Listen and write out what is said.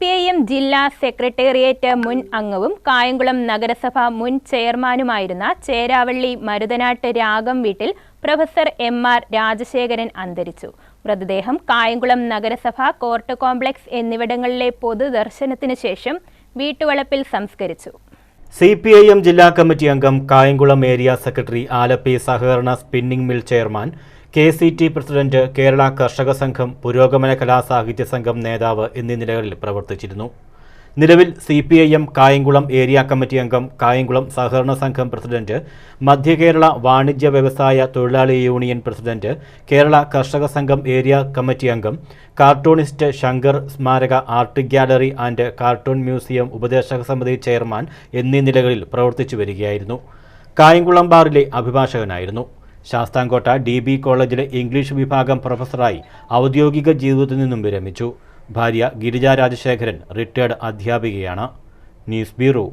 P I M ജില്ലാ secretariat മുൻ അംഗവും കായംകുളം നഗരസഭ മുൻ ചെയർമാനുമായിരുന്ന ചേരാവള്ളി മരുതനാട്ട് രാഗം വീട്ടിൽ പ്രൊഫസർ എം ആർ രാജശേഖരൻ അന്തരിച്ചു. മൃതദേഹം കായംകുളം നഗരസഭ കോർട്ട് കോംപ്ലക്സ് എന്നിവിടങ്ങളിലെ പൊതുദർശനത്തിനു ശേഷം വീട്ടുവളപ്പിൽ സംസ്കരിച്ചു. സി പി ഐ എം ജില്ലാ കമ്മിറ്റി അംഗം കായംകുളം ഏരിയ സെക്രട്ടറി ആലപ്പി സഹകരണ spinning mill chairman K C T president Kerala Karshaka Sangham പുരോഗമന കലാസാഹിത്യ സംഘം നേതാവ് എന്നീ നിലകളിൽ പ്രവർത്തിച്ചിരുന്നു. നിലവിൽ C P I M Kayamkulam area committee അംഗം കായംകുളം സഹകരണ സംഘം പ്രസിഡന്റ് മധ്യ കേരള വാണിജ്യ വ്യവസായ തൊഴിലാളി union president Kerala Karshaka Sangham area committee അംഗം കാർട്ടൂണിസ്റ്റ് ശങ്കർ സ്മാരക art gallery and cartoon museum ഉപദേശക സമിതി ചെയർമാൻ എന്നീ നിലകളിൽ പ്രവർത്തിച്ചു വരികയായിരുന്നു. കായംകുളം ബാറിലെ അഭിഭാഷകനായിരുന്നു. ശാസ്താംകോട്ട ഡി ബി കോളേജിലെ ഇംഗ്ലീഷ് വിഭാഗം പ്രൊഫസറായി ഔദ്യോഗിക ജീവിതത്തിൽ നിന്നും വിരമിച്ചു. ഭാര്യ Girija Rajasekharan retired അധ്യാപികയാണ്. News bureau